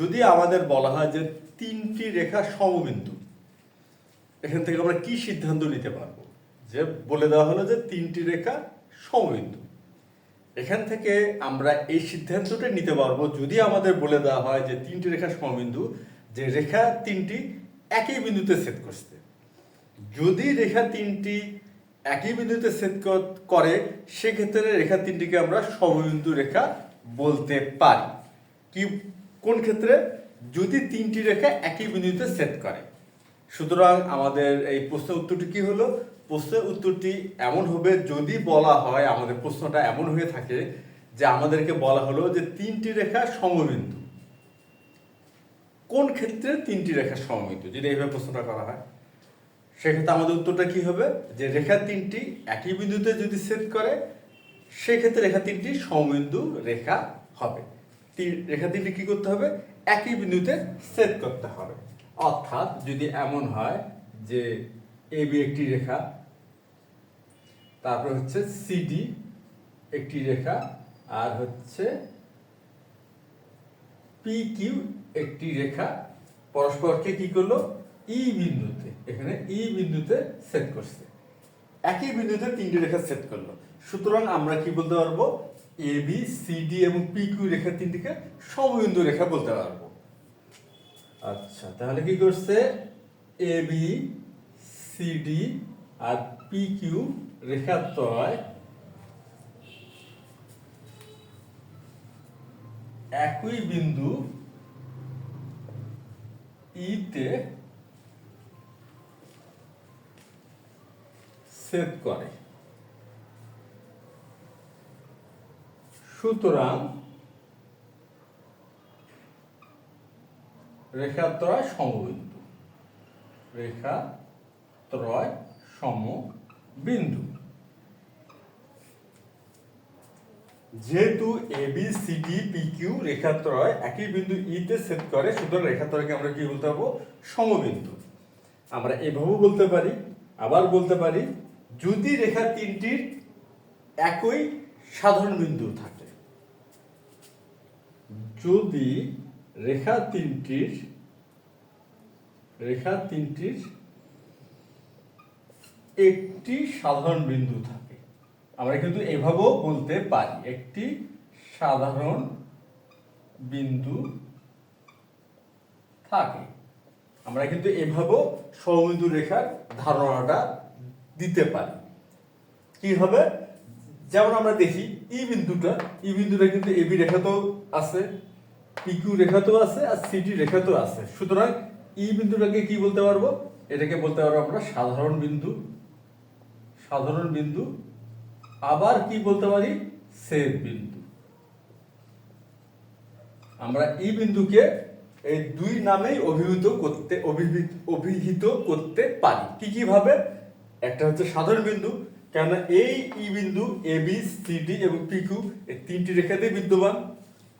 যদি আমাদের বলা হয় যে তিনটি রেখা সমবিন্দু, এখান থেকে আমরা কি সিদ্ধান্ত নিতে পারব? যে বলে দেওয়া হলো যে তিনটি রেখা সমবিন্দু। এখান থেকে আমরা এই সিদ্ধান্তটা নিতে পারব যদি আমাদের বলে দেওয়া হয় যে তিনটি রেখা সমবিন্দু, যে রেখা তিনটি একই বিন্দুতে ছেদ করছে। যদি রেখা তিনটি একই বিন্দুতে ছেদ করে সেক্ষেত্রে রেখা তিনটিকে আমরা সমবিন্দু রেখা বলতে পারি। কি কোন ক্ষেত্রে? যদি তিনটি রেখা একই বিন্দুতে ছেদ করে। সুতরাং আমাদের এই প্রশ্নের উত্তরটি কি হলো? প্রশ্নের উত্তরটি এমন হবে, যদি বলা হয়, আমাদের প্রশ্নটা এমন হয়ে থাকে যে আমাদেরকে বলা হলো যে তিনটি রেখা সমবিন্দু। কোন ক্ষেত্রে তিনটি রেখা সমবিন্দু? যদি এইভাবে প্রশ্নটা করা হয়। সেক্ষেত্রে আমাদের উত্তরটা কি হবে? যে রেখা তিনটি একই বিন্দুতে যদি ছেদ করে, সেক্ষেত্রে রেখা তিনটি সমবিন্দু রেখা হবে। রেখা তিনটি কি করতে হবে? একই বিন্দুতে ছেদ করতে হবে। অর্থাৎ যদি এমন হয় যে এ বি একটি রেখা, তারপর হচ্ছে সিডি একটি রেখা, আর হচ্ছে পি কিউ একটি রেখা, পরস্পরকে কি করল? ই বিন্দুতে, এখানে ই বিন্দুতে সেট করছে। একই বিন্দুতে তিনটি রেখা সেট করল। সুতরাং আমরা কি বলতে পারব? এ বি সি ডি এবং পি কিউ রেখা তিনটিকে সমবিন্দু রেখা বলতে পারব। আচ্ছা তাহলে কি করছে? এ বি সি ডি আর পি কিউ রেখাত্রয় একই বিন্দু ইতে ছেদ করে। সুতরাং রেখাত্রয় সমবিন্দু। রেখাত্রয় সমবিন্দু। যেহেতু A B C D P Q রেখাত্রয় একই বিন্দু ইতে ছেদ করে, সুতরাং রেখাত্রয়কে আমরা কি বলতে পারব? সমবিন্দু। আমরা এভাবেও বলতে পারি, আবার বলতে পারি, যদি রেখা তিনটির একই সাধারণ বিন্দু থাকে যদি রেখা তিনটির রেখা তিনটির একটি সাধারণ বিন্দু থাকে। আমরা কিন্তু এভাবেও বলতে পারি, একটি সাধারণ বিন্দু থাকে। আমরা কিন্তু এভাবেও সমবিন্দু রেখার ধারণাটা দিতে পারি। কি হবে? যেমন আমরা দেখি, ই বিন্দুটা ই বিন্দুটা কিন্তু এবি রেখাতেও আছে পিকিউ রেখাতেও আছে আর সিটি রেখাতেও আছে। সুতরাং ই বিন্দুটাকে কি বলতে পারব? এটাকে বলতে পারব আমরা সাধারণ বিন্দু। সাধারণ বিন্দু। আবার কি বলতে পারি? ছেদ বিন্দু। আমরা ই বিন্দুকে এই দুই নামেই অভিহিত করতে, অভিহিত অভিহিত করতে পারি। কি কি ভাবে? একটা হচ্ছে সাধারণ বিন্দু, কেননা এই ই বিন্দু এ বি সি ডি এবং পি কিউ এই তিনটি রেখাতেই বিদ্যমান।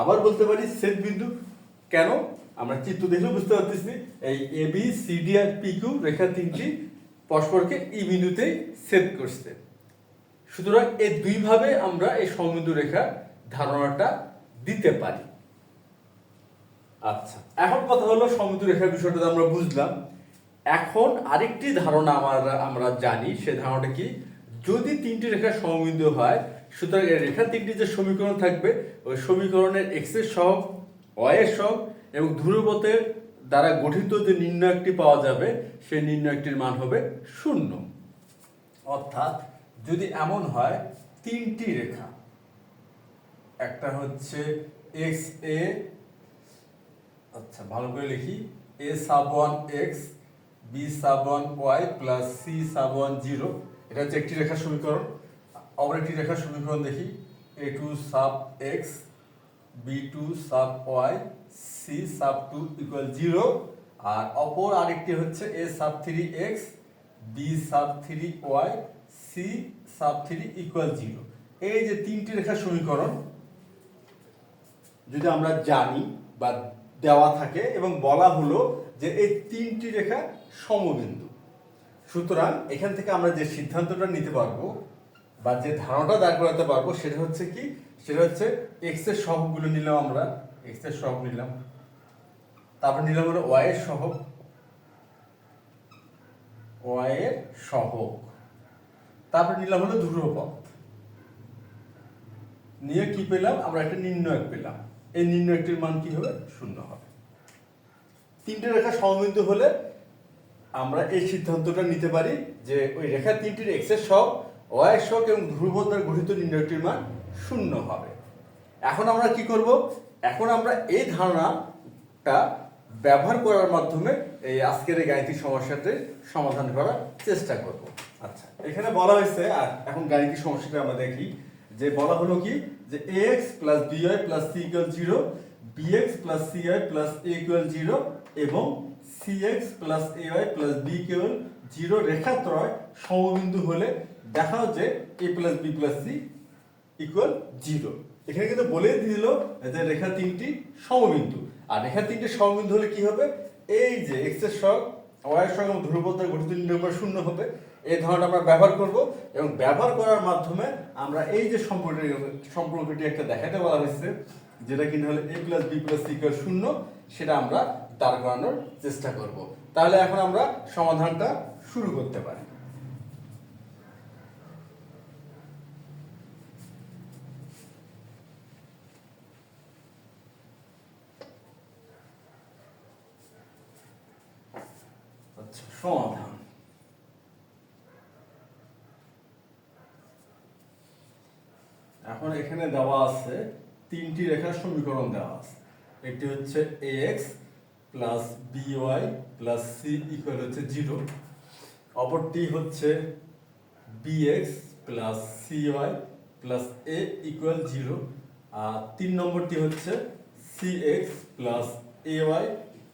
আবার বলতে পারি ছেদ বিন্দু। কেন? আমরা চিত্র দেখলেও বুঝতে পারতেছি। এই এ বি সি ডি আর পি কিউ রেখা তিনটি পরস্পরকে ই বিন্দুতেই ছেদ করছে। সুতরাং এই দুইভাবে আমরা এই সমবিন্দু রেখার ধারণাটা দিতে পারি। আচ্ছা এখন কথা হলো সমুদ্র রেখার বিষয়টা আমরা বুঝলাম। এখন আরেকটি ধারণা আমরা আমরা জানি, সে ধারণাটা কি? যদি তিনটি রেখা সমবিন্দু হয় সুতরাং রেখা তিনটি যে সমীকরণ থাকবে, ওই সমীকরণের এক্সের সহগ ওয়াই এর সহগ এবং ধ্রুবতের দ্বারা গঠিত যে নির্ণয়কটি পাওয়া যাবে, সেই নির্ণয়কটির মান হবে শূন্য। অর্থাৎ যদি এমন হয়, তিনটি রেখা, একটা হচ্ছে এক্স এ আচ্ছা ভালো করে লিখি a sub one x b sub one y plus c sub one zero এটা হচ্ছে একটি রেখার সমীকরণ। আবার একটি রেখার সমীকরণ দেখি। A two sub x b two sub y c sub two equal zero আর অপর আরেকটি হচ্ছে a sub three x b sub three y c sub three equal zero এই যে তিনটি রেখার সমীকরণ, যদি আমরা জানি বা দেওয়া থাকে এবং বলা হলো যে এই তিনটি রেখা সমবিন্দু। সুতরাং এখান থেকে আমরা যে সিদ্ধান্তটা নিতে পারব বা যে ধারণাটা দাঁড় করাতে পারব সেটা হচ্ছে কি? সেটা হচ্ছে এক্সের সহগগুলো নিলাম আমরা। এক্সের সহগ নিলাম। তারপর নিলাম আমরা ওয়াই এর সহগ। ওয়াই এর সহগ। তারপর নিলাম হলো ধ্রুবপদ। নিয়ে কি পেলাম? আমরা একটা নির্ণয়ক পেলাম। এই নির্ণয়কটির মান কি হবে? শূন্য হবে। তিনটে রেখা সমবিন্দু হলে আমরা এই সিদ্ধান্তটা নিতে পারি যে ওই রেখা তিনটির এক্সের সব ওয়াই সব এবং ধ্রুবপদ দ্বারা গঠিত নির্ণয়টির মান শূন্য হবে। এখন আমরা কি করব? এখন আমরা এই ধারণাটা ব্যবহার করার মাধ্যমে এই আজকের এই গাণিতিক সমস্যাটি সমাধান করার চেষ্টা করব। আচ্ছা এখানে বলা হয়েছে, আর এখন গাণিতিক সমস্যাটা আমরা দেখি, যে বলা হলো কি? যে a x plus by plus c equal zero bx plus ci plus a equal zero এবং cx plus ay plus b equal zero রেখাত্রয় সমবিন্দু হলে দেখাও যে a plus b plus c equal zero এখানে কিন্তু বলে দিল যে রেখা তিনটি সমবিন্দু। আর রেখা তিনটি সমবিন্দু হলে কি হবে? এই যে এক্সের সব ওয়াই এর সঙ্গে ধ্রুবপদ দ্বারা গঠিত নির্ণয় শূন্য হবে। এই ধরনের আমরা ব্যবহার করব এবং ব্যবহার করার মাধ্যমে আমরা এই যে সম্পর্কটি সম্পর্কটি একটা দেখাতে বলা হয়েছে, যেটা কিনা হলে a plus b plus c শূন্য, সেটা আমরা দাঁড় করানোর চেষ্টা করব। তাহলে এখন আমরা সমাধানটা শুরু করতে পারি। সমাধান এখন এখানে দেওয়া আছে, তিনটি রেখার সমীকরণ দেওয়া আছে। একটি হচ্ছে ax plus by plus c equal হচ্ছে জিরো অপরটি হচ্ছে bx plus cy plus a equal zero আর তিন নম্বরটি হচ্ছে cx plus ay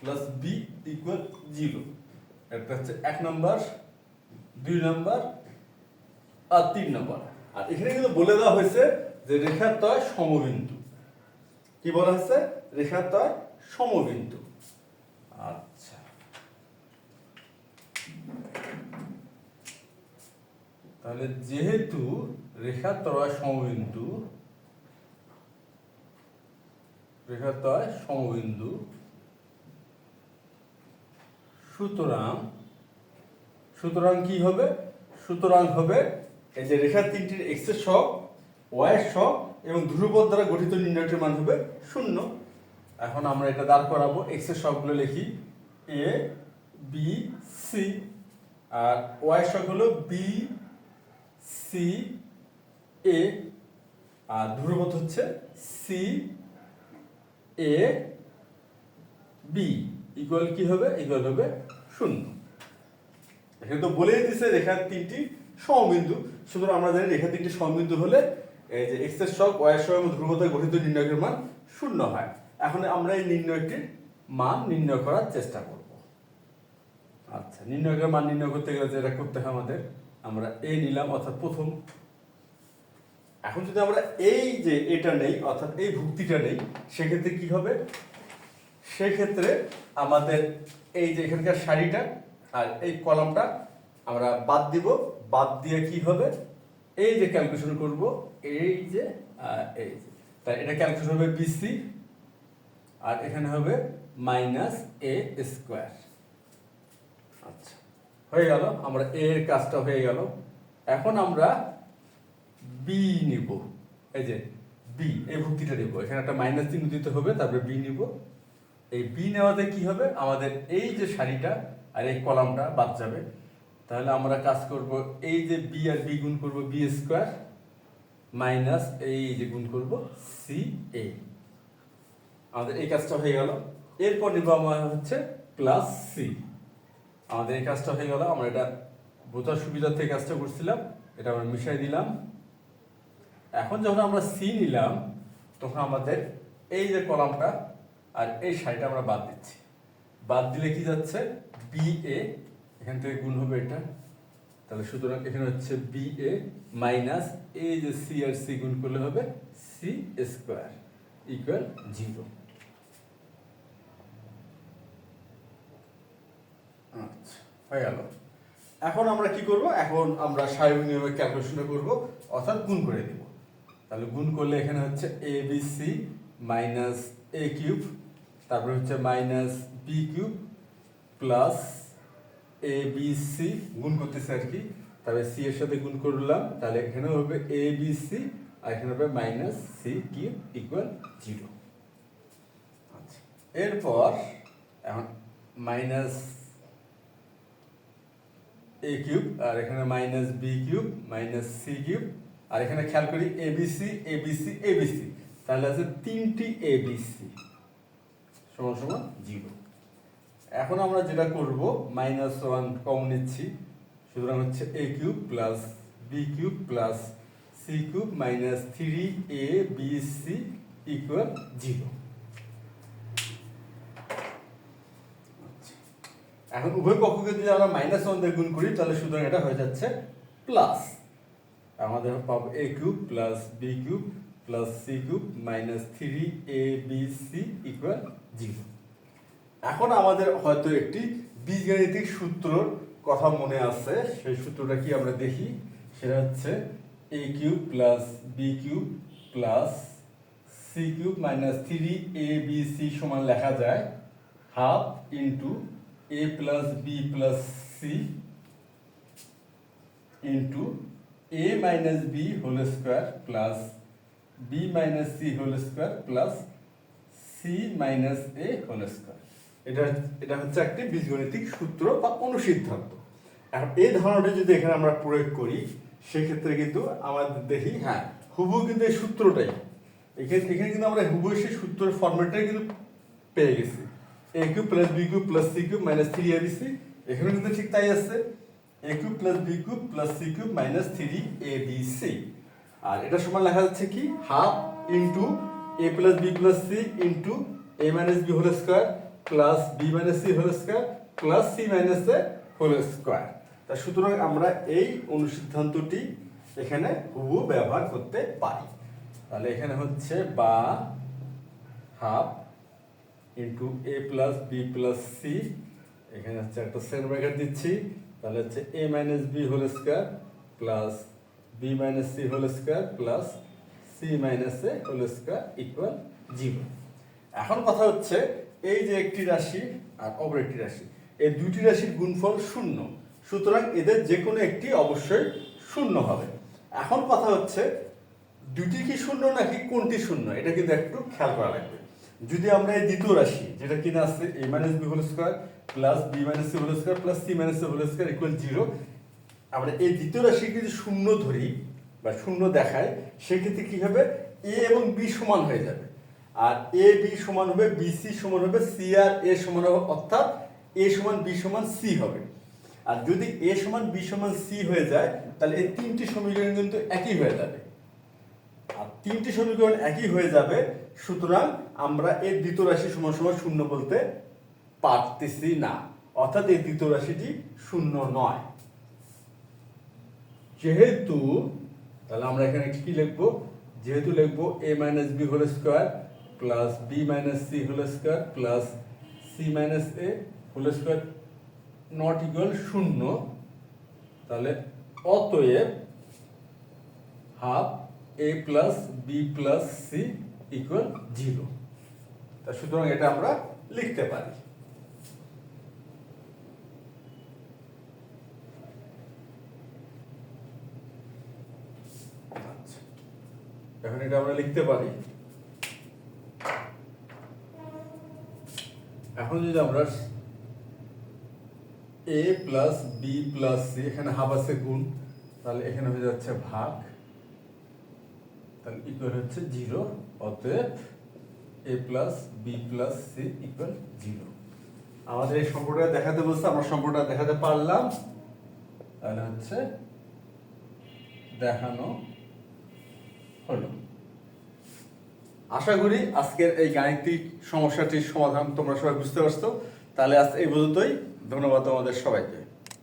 plus b equal zero একটা হচ্ছে এক নম্বর, দুই নম্বর আর তিন নম্বর। আর এখানে কিন্তু বলে দেওয়া হয়েছে যে রেখাত্বয় সমবিন্দু। কি বলা হয়েছে? রেখাত্বয় সমবিন্দু। আচ্ছা। তাহলে যেহেতু রেখাত্বয় সমবিন্দু রেখাত্বয় সমবিন্দু সুতরাং সুতরাং কি হবে? সুতরাং হবে এই যে রেখা তিনটির এক্সের সব ওয়াই এর সব এবং ধ্রুবপদ দ্বারা গঠিত নির্ণয়টির মান হবে শূন্য। এখন আমরা এটা দাঁড় করাবো এক্সের সবগুলো লিখি এ বি সি আর ওয়াই এর সব হলো বি সি এ আর ধ্রুবপদ হচ্ছে সি এ বি ইকুয়াল কি হবে? ইকুয়াল হবে শূন্য। এখানে তো বলেই দিছে রেখার তিনটি সমবিন্দু। সুতরাং আমরা জানি রেখা তিনটি সমবিন্দু হলে এই যে এক্সের সব ওয়াই এর সব ধ্রুবতায় গঠিত নির্ণয়ের মান শূন্য হয়। এখন আমরা এই নির্ণয়টির মান নির্ণয় করার চেষ্টা করব। আচ্ছা নির্ণয়কের মান নির্ণয় করতে গেলে যেটা করতে হয় আমাদের। আমরা এ নিলাম, অর্থাৎ প্রথম। এখন যদি আমরা এই যে এটা নেই, অর্থাৎ এই ভুক্তিটা নেই, সেক্ষেত্রে কি হবে? সেক্ষেত্রে আমাদের এই যে এখানকার শাড়িটা আর এই কলামটা আমরা বাদ দিব। বাদ দিয়ে কি হবে? এই যে ক্যালকুলেশন করব এই যে এই যে। তাই এটা ক্যালকুলেশন হবে বিসি আর এখানে হবে মাইনাস এ স্কোয়ার আচ্ছা। হয়ে গেল আমরা এ এর কাজটা হয়ে গেল। এখন আমরা বি নিব। এই যে বি এই ভুক্তিটা নিব এখানে একটা মাইনাস চিহ্ন দিতে হবে তারপরে বি নিব। এই বি নেওয়াতে কি হবে? আমাদের এই যে শাড়িটা আর এই কলামটা বাদ যাবে। তাহলে আমরা কাজ করব এই যে বি আর বি গুণ করব বি স্কোয়ার মাইনাস এই যে গুণ করব সি এ আমাদের এই কাজটা হয়ে গেল। এরপর নিব আমার হচ্ছে প্লাস সি আমাদের এই কাজটা হয়ে গেল। আমরা এটা বোঝার এই কাজটা করছিলাম। এটা আমরা মিশাই দিলাম। এখন যখন আমরা সি নিলাম, তখন আমাদের এই যে কলামটা আর এই সাইডটা আমরা বাদ দিচ্ছি। বাদ দিলে কি যাচ্ছে? বি এ এখান থেকে গুণ হবে এটা। তাহলে সুতরাং এখানে হচ্ছে বি এ মাইনাস এ যে সি আর সি গুণ করলে হবে সি স্কোয়ার ইকুয়াল জিরো আচ্ছা হয়ে গেল। এখন আমরা কি করব? এখন আমরা স্বাভাবিক নিয়মে ক্যালকুলেশন করব, অর্থাৎ গুণ করে দিব। তাহলে গুণ করলে এখানে হচ্ছে a b c minus a cube তারপরে হচ্ছে minus b cube plus a b c গুণ করতেছে আর কি। তারপরে সি এর সাথে গুণ করলাম, তাহলে এখানে হবে এ বি সি আর এখানে হবে minus c cube equal zero এরপর এখন মাইনাস এ কিউব আর এখানে minus b cube minus c cube আর এখানে খেয়াল করি এবিসি এবিসি এবিসি তাহলে আছে তিনটি এবিসি সমান সমান জিরো। এখন আমরা যেটা করব মাইনাস ওয়ান কমন নিচ্ছি। সুতরাং হচ্ছে a cube plus b cube plus c cube minus three a b c equal zero এখন উভয় পক্ষকে যদি আমরা মাইনাস ওয়ান দিয়ে গুণ করি, তাহলে সুতরাং এটা হয়ে যাচ্ছে প্লাস আমাদের পাবো a cube plus b cube plus c cube minus three a b c equal zero এখন আমাদের হয়তো একটি বীজগাণিতিক সূত্রর কথা মনে আছে। সেই সূত্রটা কি আমরা দেখি? সেটা হচ্ছে a cube plus b cube plus c cube minus three a b c সমান লেখা যায় half into a plus b plus c into a minus b whole square plus b minus c whole square plus c minus a whole square এটা এটা হচ্ছে একটি বীজগণিতিক সূত্র বা অনুসিদ্ধান্ত। এখন এই ধারণাটা যদি এখানে আমরা প্রয়োগ করি, সেক্ষেত্রে কিন্তু আমাদের দেখি হ্যাঁ হুবু কিন্তু এই সূত্রটাই। এখানে এখানে কিন্তু আমরা হুবু সেই সূত্রের ফর্মেটটাই কিন্তু পেয়ে গেছি। A cube plus b cube plus c cube minus three a b c এখানে কিন্তু ঠিক তাই আছে। A cube plus b cube plus c cube minus three a b c আর এটা সমান লেখা যাচ্ছে কি? Half into a plus b plus c into a minus b whole square plus b minus c whole square plus c minus a whole square তা সুতরাং আমরা এই অনুসিদ্ধান্তটি এখানে হুবু ব্যবহার করতে পারি। তাহলে এখানে হচ্ছে বা half into a plus b plus c এখানে হচ্ছে একটা সেন ব্র্যাকেট দিচ্ছি। তাহলে হচ্ছে a minus b whole square plus b minus c whole square plus c minus a whole square equal zero এখন কথা হচ্ছে, এই যে একটি রাশি আর অপর একটি রাশি, এই দুটি রাশির গুণফল শূন্য। সুতরাং এদের যে কোনো একটি অবশ্যই শূন্য হবে। এখন কথা হচ্ছে দুটি কি শূন্য নাকি কোনটি শূন্য, এটা কিন্তু একটু খেয়াল করা লাগবে। যদি আমরা এই দ্বিতীয় রাশি, যেটা কিনা আছে a minus b whole square plus b minus c whole square plus c minus c whole square equal zero আমরা এই দ্বিতীয় রাশিকে যদি শূন্য ধরি বা শূন্য দেখায়, সেক্ষেত্রে কি হবে? এ এবং বি সমান হয়ে যাবে। আর এ বি সমান হবে বি সি সমান হবে সি আর এ সমান হবে, অর্থাৎ এ সমান বি সমান সি হবে। আর যদি এ সমান বি সমান সি হয়ে যায়, তাহলে এই তিনটি সমীকরণ কিন্তু একই হয়ে যাবে। আর তিনটি সমীকরণ একই হয়ে যাবে, সুতরাং আমরা এর দ্বিতীয় রাশি সমান সমান শূন্য বলতে পারতেছি না। অর্থাৎ এই দ্বিতীয় রাশিটি শূন্য নয়। যেহেতু, তাহলে আমরা এখানে কি লিখব? যেহেতু লিখব a minus b whole square plus b minus c whole square plus c minus a whole square not equal শূন্য, তাহলে অতএব half a plus b plus c equal zero তা সুতরাং এটা আমরা লিখতে পারি আচ্ছা। এখন এটা আমরা লিখতে পারি। এখন যদি আমরা a plus b plus c এখানে হাফ আছে গুণ, তাহলে এখানে হয়ে যাচ্ছে ভাগ। তাহলে ইকুয়াল হচ্ছে জিরো অতএব a plus b plus c equal zero আমাদের এই সম্পর্কটা দেখাতে বলছে, আমরা সম্পর্কটা দেখাতে পারলাম। তাহলে হচ্ছে দেখানো হলো আশা করি আজকের এই গাণিতিক সমস্যাটির সমাধান তোমরা সবাই বুঝতে পারছ। তাহলে আজ এই পর্যন্তই। ধন্যবাদ তোমাদের সবাইকে।